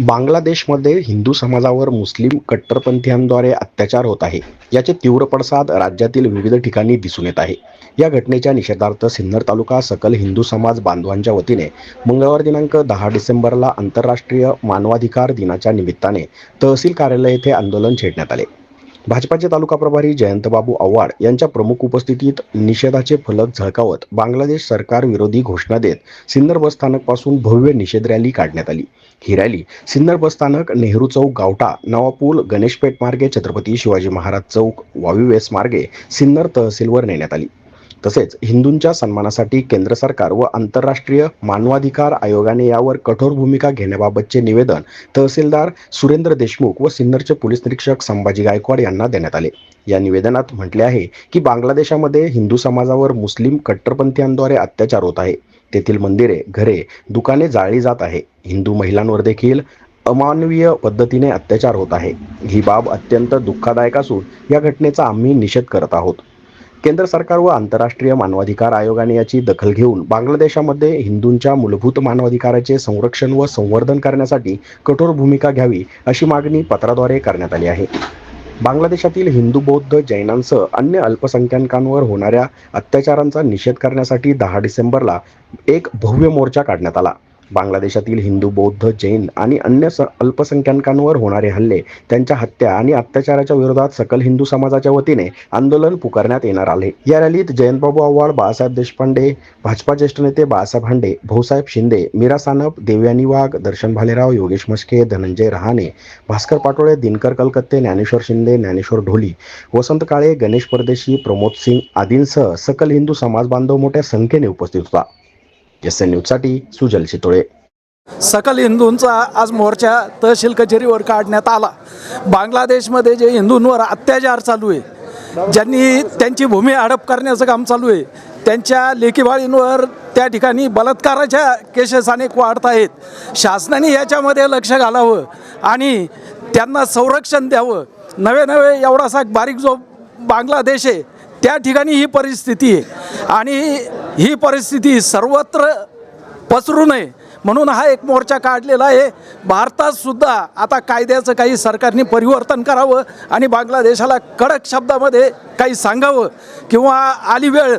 बांगलादेशमध्ये हिंदू समाजावर मुस्लिम कट्टरपंथीयांद्वारे अत्याचार होत आहे. याचे तीव्र पडसाद राज्यातील विविध ठिकाणी दिसून येत आहे. या घटनेच्या निषेधार्थ सिन्नर तालुका सकल हिंदू समाज बांधवांच्या वतीने मंगळवार दिनांक दहा डिसेंबरला आंतरराष्ट्रीय मानवाधिकार दिनाच्या निमित्ताने तहसील कार्यालय येथे आंदोलन छेडण्यात आले. भाजपाचे तालुका प्रभारी जयंतबाबू आव्हाड यांच्या प्रमुख उपस्थितीत निषेधाचे फलक झळकावत बांगलादेश सरकार विरोधी घोषणा देत सिन्नर बस स्थानकपासून भव्य निषेध रॅली काढण्यात आली. ही रॅली सिन्नर बस स्थानक नेहरू चौक गावठा नवापूल गणेशपेठ मार्गे छत्रपती शिवाजी महाराज चौक वावीवेस मार्गे सिन्नर तहसीलवर नेण्यात आली. तसेच हिंदूंच्या सन्मानासाठी केंद्र सरकार व आंतरराष्ट्रीय मानवाधिकार आयोगाने यावर कठोर भूमिका घेण्याबाबतचे निवेदन तहसीलदार सुरेंद्र देशमुख व सिन्नरचे पोलीस निरीक्षक संभाजी गायकवाड यांना देण्यात आले. या निवेदनात म्हटले आहे की बांगलादेशामध्ये हिंदू समाजावर मुस्लिम कट्टरपंथीयांद्वारे अत्याचार होत आहे. तेथील मंदिरे घरे दुकाने जाळली जात आहे. हिंदू महिलांवर देखील अमानवीय पद्धतीने अत्याचार होत आहे. ही बाब अत्यंत दुःखदायक असून या घटनेचा आम्ही निषेध करत आहोत. केंद्र सरकार व आंतरराष्ट्रीय मानवाधिकार आयोगाने याची दखल घेऊन बांगलादेशामध्ये हिंदूंच्या मूलभूत मानवाधिकाराचे संरक्षण व संवर्धन करण्यासाठी कठोर भूमिका घ्यावी अशी मागणी पत्राद्वारे करण्यात आली आहे. बांगलादेशातील हिंदू बौद्ध जैनांसह अन्य अल्पसंख्याकांवर होणाऱ्या अत्याचारांचा निषेध करण्यासाठी दहा डिसेंबरला एक भव्य मोर्चा काढण्यात आला. बांगलादेशातील हिंदू बौद्ध जैन आणि अन्य स अल्पसंख्याकांवर होणारे हल्ले त्यांच्या हत्या आणि अत्याचाराच्या विरोधात सकल हिंदू समाजाच्या वतीने आंदोलन पुकारण्यात येणार आले या रॅलीत जयंतबाबू आव्हाड बाळासाहेब देशपांडे भाजपा ज्येष्ठ नेते बाळासाहेब हांडे भाऊसाहेब शिंदे मीरा सानप देवयानी वाघ दर्शन भालेराव योगेश मस्के धनंजय रहाणे भास्कर पाटोळे दिनकर कलकत्ते ज्ञानेश्वर शिंदे ज्ञानेश्वर ढोली वसंत काळे गणेश परदेशी प्रमोद सिंग आदींसह सकल हिंदू समाज बांधव मोठ्या संख्येने उपस्थित होता. एस एन न्यूजसाठी सुजल शितोळे. सकल हिंदूंचा आज मोर्चा तहसील कचेरीवर काढण्यात आला. बांगलादेशमध्ये जे हिंदूंवर अत्याचार चालू आहे ज्यांनी त्यांची भूमी हडप करण्याचं काम चालू आहे त्यांच्या लेकीबाळींवर त्या ठिकाणी बलात्काराच्या केसेस अनेक वाढत आहेत. शासनाने याच्यामध्ये लक्ष घालावं आणि त्यांना संरक्षण द्यावं. नवे नवे एवढासा बारीक जो बांगलादेश आहे त्या ठिकाणी ही परिस्थिती आहे. आणि ही परिस्थिती सर्वत्र पसरू नये. म्हणून हा एक मोर्चा काढलेला आहे. भारतातसुद्धा आता कायद्याचं काही सरकारने परिवर्तन करावं आणि बांगलादेशाला कडक शब्दामध्ये काही सांगावं किंवा आली वेळ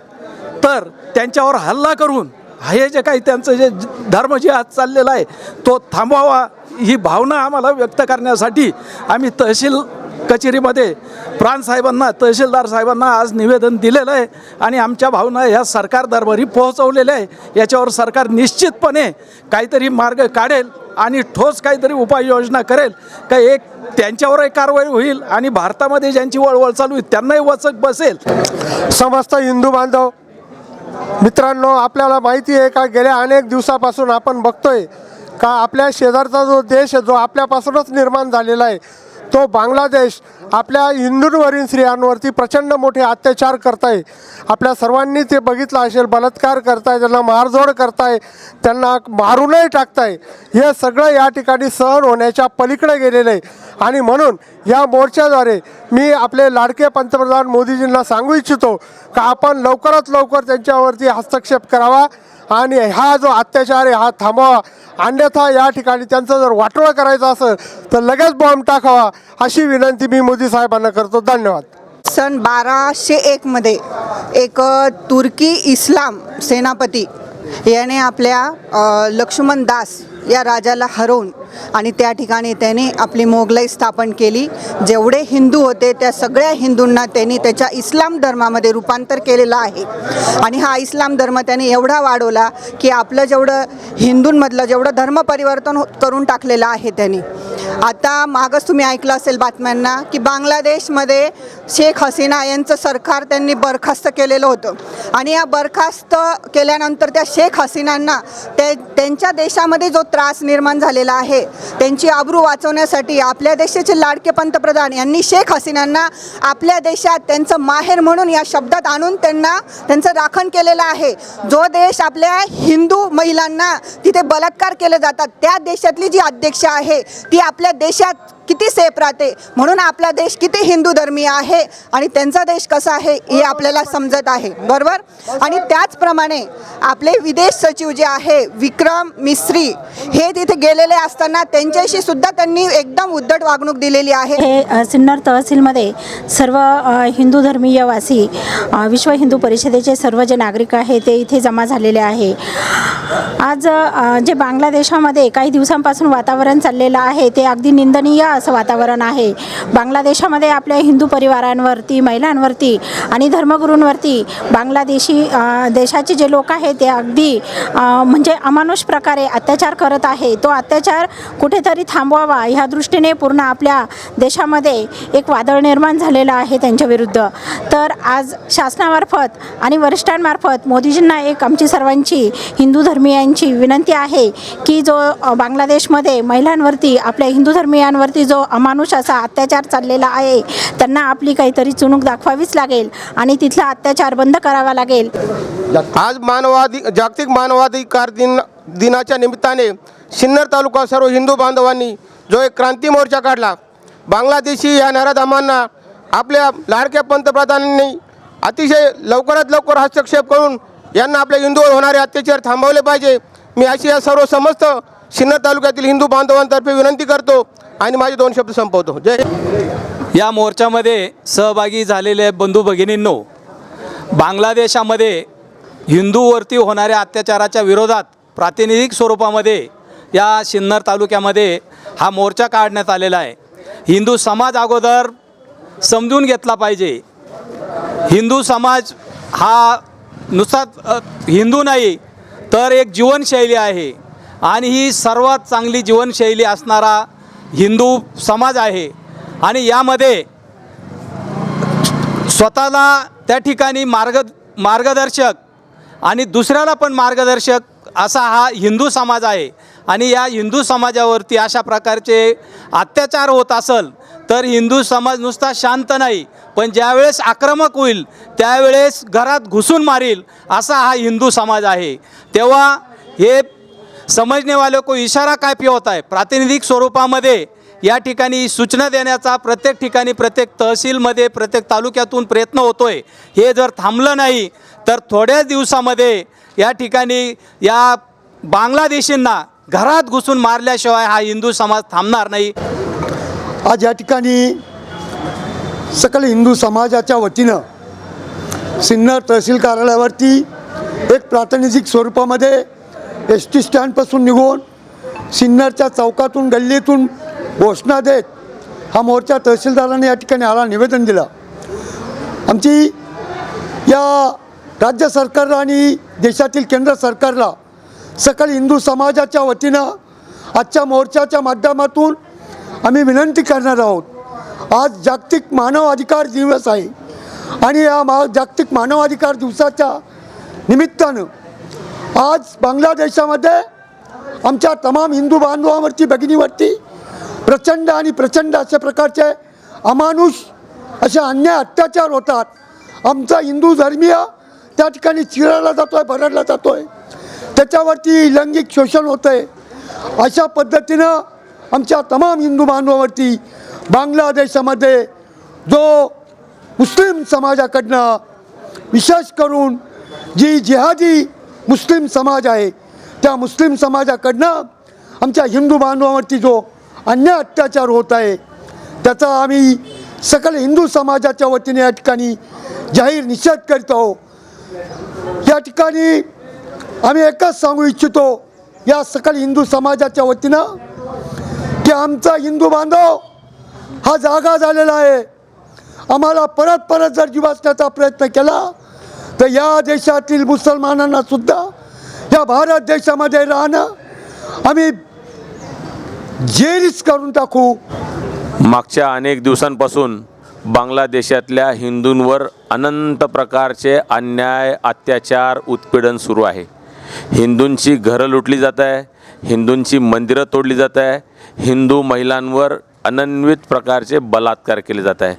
तर त्यांच्यावर हल्ला करून हे जे काही त्यांचं जे धर्म जे आज चाललेला आहे तो थांबवावा ही भावना आम्हाला व्यक्त करण्यासाठी आम्ही तहसील कचेरीमध्ये प्राणसाहेबांना तहसीलदार साहेबांना आज निवेदन दिलेलं आहे आणि आमच्या भावना ह्या सरकार दरबारी पोहोचवलेल्या आहे. याच्यावर सरकार निश्चितपणे काहीतरी मार्ग काढेल आणि ठोस काहीतरी उपाययोजना करेल. का एक त्यांच्यावरही कारवाई होईल आणि भारतामध्ये ज्यांची वळवळ चालू आहे त्यांनाही वचक बसेल. समस्त हिंदू बांधव मित्रांनो आपल्याला माहिती आहे का गेल्या अनेक दिवसापासून आपण बघतोय का आपल्या शेजारचा जो देश आहे जो आपल्यापासूनच निर्माण झालेला आहे तो बांगलादेश आपल्या हिंदूंवरील स्त्रियांवरती प्रचंड मोठे अत्याचार करताय. आपल्या सर्वांनी ते बघितलं असेल बलात्कार करताय त्यांना मारझोड करताय त्यांना मारूनही टाकताय. हे सगळं या ठिकाणी सहन होण्याच्या पलीकडे गेलेलं आहे. आणि म्हणून या मोर्चाद्वारे मी आपले लाडके पंतप्रधान मोदीजींना सांगू इच्छितो का आपण लवकरात लवकर त्यांच्यावरती हस्तक्षेप करावा आणि हा जो अत्याचार आहे हा थांबवा. अन्यथा या ठिकाणी त्यांचं जर वाटोळा करायचं असेल तर लगेच बॉम्ब टाकावा अशी विनंती मी मोदी साहेबांना करतो. धन्यवाद. सन बाराशे एकमध्ये एक तुर्की इस्लाम सेनापती याने आपल्या लक्ष्मण दास या राजाला हरवून आणि त्या ठिकाणी त्याने आपली मोगलाई स्थापन केली. जेवढे हिंदू होते त्या सगळ्या हिंदूंना त्यांनी त्याच्या इस्लाम धर्मामध्ये रूपांतर केलेलं आहे. आणि हा इस्लाम धर्म त्यांनी एवढा वाढवला की आपलं जेवढं हिंदूंमधलं जेवढं धर्म परिवर्तन हो, करून टाकलेलं आहे त्यांनी. आता मागच तुम्ही ऐकलं असेल बातम्यांना की बांगलादेशमध्ये शेख हसीना यांचं सरकार त्यांनी बरखास्त केलेलं होतं. आणि या बरखास्त केल्यानंतर त्या शेख हसीनांना ते त्यांच्या देशामध्ये जो त्रास निर्माण झालेला आहे त्यांची आबरू वाचवण्यासाठी आपल्या देशाचे लाडके पंतप्रधान यांनी शेख हसीनांना आपल्या देशात त्यांचं माहेर म्हणून या शब्दात आणून त्यांना त्यांचं राखण केलेलं आहे. जो देश आपल्या हिंदू महिलांना तिथे बलात्कार केले जातात त्या देशातली जी अध्यक्ष आहे ती आपल्या देशात किती सेफ राहते? म्हणून आपला देश किती हिंदू धर्मीय आहे आणि त्यांचा देश कसा आहे हे आपल्याला समजत आहे. बरोबर? आणि त्याचप्रमाणे आपले विदेश सचिव जे आहे विक्रम मिस्त्री हे तिथे गेलेले असताना त्यांच्याशी सुद्धा त्यांनी एकदम उद्धट वागणूक दिलेली आहे. हे सिन्नर तहसीलमध्ये सर्व हिंदू धर्मीय वासी विश्व हिंदू परिषदेचे सर्व जे नागरिक आहे ते इथे जमा झालेले आहे. आज जे बांगलादेशामध्ये काही दिवसांपासून वातावरण चाललेलं आहे ते अगदी निंदनीय असं वातावरण आहे. बांगलादेशामध्ये आपल्या हिंदू परिवारांवरती महिलांवरती आणि धर्मगुरूंवरती बांगलादेशी देशाचे जे लोक आहेत ते अगदी म्हणजे अमानुष प्रकारे अत्याचार करत आहे. तो अत्याचार कुठेतरी थांबवावा ह्या दृष्टीने पूर्ण आपल्या देशामध्ये एक वादळ निर्माण झालेलं आहे त्यांच्या विरुद्ध. तर आज शासनामार्फत आणि वरिष्ठांमार्फत मोदीजींना एक आमची सर्वांची हिंदू धर्मियांची विनंती आहे की जो बांगलादेशमध्ये महिलांवरती आपल्या हिंदू धर्मियांवरती जो अमानुष असा अत्याचार चाललेला आहे त्यांना आपली काहीतरी चुणूक दाखवावीच लागेल आणि तिथला अत्याचार बंद करावा लागेल. आज मानवाधिक जागतिक मानवाधिकार दिन दिनाच्या निमित्ताने सिन्नर तालुका सर्व हिंदू बांधवांनी जो एक क्रांती मोर्चा काढला बांगलादेशी या नराधामांना आपल्या लाडक्या पंतप्रधानांनी अतिशय लवकरात लवकर हस्तक्षेप करून यांना आपल्या हिंदूवर होणारे अत्याचार थांबवले पाहिजे. मी अशी या सर्व समस्त सिन्नर तालुक्यातील हिंदू बांधवांतर्फे विनंती करतो आणि माझे दोन शब्द संपवतो. जय या मोर्चामध्ये सहभागी झालेले बंधू भगिनींनो बांगलादेशामध्ये हिंदूवरती होणाऱ्या अत्याचाराच्या विरोधात प्रातिनिधिक स्वरूपामध्ये या सिन्नर तालुक्यामध्ये हा मोर्चा काढण्यात आलेला आहे. हिंदू समाज अगोदर समजून घेतला पाहिजे. हिंदू समाज हा नुसता हिंदू नाही तर एक जीवनशैली आहे. आणि ही सर्वात चांगली जीवनशैली असणारा हिंदू समाज आहे. आणि यामध्ये स्वतःला त्या ठिकाणी मार्ग मार्गदर्शक आणि दुसऱ्याला पण मार्गदर्शक असा हा हिंदू समाज आहे. आणि या हिंदू समाजावरती अशा प्रकारचे अत्याचार होत असल तर हिंदू समाज नुसता शांत नाही. पण ज्यावेळेस आक्रमक होईल त्यावेळेस घरात घुसून मारील असा हा हिंदू समाज आहे. तेव्हा हे समजने वालों को इशारा काफी होता है प्रातिनिधिक स्वरूपामध्ये या ठिकाणी सूचना देण्याचा प्रत्येक ठिकाणी प्रत्येक तहसीलमध्ये प्रत्येक तालुक्यातून प्रयत्न होतो आहे हे जर थांबलं नाही तर थोड्याच दिवसामध्ये या ठिकाणी या बांगलादेशींना घरात घुसून मारल्याशिवाय हा हिंदू समाज थांबणार नाही. आज या ठिकाणी सकल हिंदू समाजाच्या वतीनं सिन्नर तहसील कार्यालयावरती एक प्रातिनिधिक स्वरूपामध्ये एस टी स्टँडपासून निघून सिन्नरच्या चौकातून गल्लीतून घोषणा देत हा मोर्चा तहसीलदारांनी या ठिकाणी आला निवेदन दिलं. आमची या राज्य सरकारला आणि देशातील केंद्र सरकारला सकल हिंदू समाजाच्या वतीनं आजच्या मोर्चाच्या माध्यमातून आम्ही विनंती करणार आहोत. आज जागतिक मानव अधिकार दिवस आहे आणि या मा जागतिक मानवाधिकार दिवसाच्या निमित्तानं आज बांगलादेशामध्ये आमच्या तमाम हिंदू बांधवांवरती भगिनीवरती प्रचंड आणि प्रचंड अशा प्रकारचे अमानुष असे अन्याय अत्याचार होतात. आमचा हिंदू धर्मीय त्या ठिकाणी चिरायला जातो आहे भरडला जातो आहे त्याच्यावरती लैंगिक शोषण होतं आहे अशा पद्धतीनं आमच्या तमाम हिंदू बांधवावरती बांगलादेशामध्ये जो मुस्लिम समाजाकडनं विशेष करून जी जिहादी मुस्लिम समाज आहे. त्या मुस्लिम समाजाकडनं आमच्या हिंदू बांधवावरती जो अन्याय अत्याचार होत आहे त्याचा आम्ही सकल हिंदू समाजाच्या वतीने या ठिकाणी जाहीर निषेध करीत आहोत. या ठिकाणी आम्ही एकच सांगू इच्छितो या सकल हिंदू समाजाच्या वतीनं की आमचा हिंदू बांधव हा जागा झालेला आहे. आम्हाला परत परत जर जीवासण्याचा प्रयत्न केला तर या देशातील मुसलमानांना सुद्धा या भारत देशामध्ये राहणं आम्ही जेरीस करून टाकू. मागच्या अनेक दिवसांपासून बांगलादेशातल्या हिंदूंवर अनंत प्रकारचे अन्याय अत्याचार उत्पीडन सुरू आहे. हिंदूंची घरं लुटली जात आहे हिंदूंची मंदिरं तोडली जात आहे हिंदू महिलांवर अनन्वित प्रकारचे बलात्कार केले जात आहे.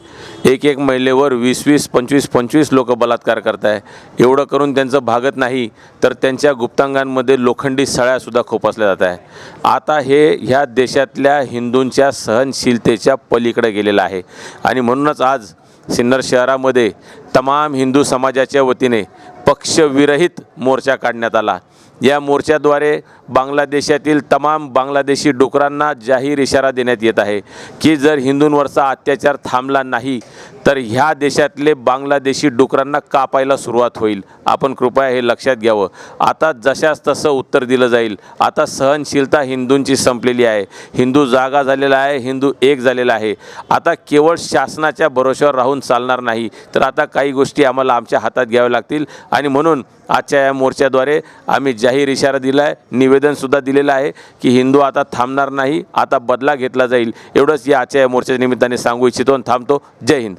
एक एक महिलेवर वीस वीस पंचवीस पंचवीस लोक बलात्कार करत आहे एवढं करून त्यांचं भागत नाही तर त्यांच्या गुप्तांगांमध्ये लोखंडी सळ्यासुद्धा खोपासल्या जात आहे. आता हे ह्या देशातल्या हिंदूंच्या सहनशीलतेच्या पलीकडे गेलेलं आहे. आणि म्हणूनच आज सिन्नर शहरामध्ये तमाम हिंदू समाजाच्या वतीने पक्षविरहित मोर्चा काढण्यात आला. या मोर्चाद्वारे बांगलादेशातील तमाम बांगलादेशी डुकरांना जाहीर इशारा देण्यात येत आहे की जर हिंदूंवरचा अत्याचार थांबला नाही तर ह्या देशातले बांगलादेशी डुकरांना कापायला सुरुवात होईल. आपण कृपया हे लक्षात घ्यावं. आता जशास तसं उत्तर दिलं जाईल. आता सहनशीलता हिंदूंची संपलेली आहे. हिंदू जागा झालेला आहे हिंदू एक झालेला आहे. आता केवळ शासनाच्या भरोश्यावर राहून चालणार नाही. तर आता काही गोष्टी आम्हाला आमच्या हातात घ्याव्या लागतील. आणि म्हणून आजच्या या मोर्चाद्वारे आम्ही जाहीर इशारा दिला आहे निवेदनसुद्धा दिलेलं आहे की हिंदू आता थांबणार नाही आता बदला घेतला जाईल. एवढंच या आजच्या या मोर्चाच्या निमित्ताने सांगू इच्छितो आणि थांबतो. जय हिंद.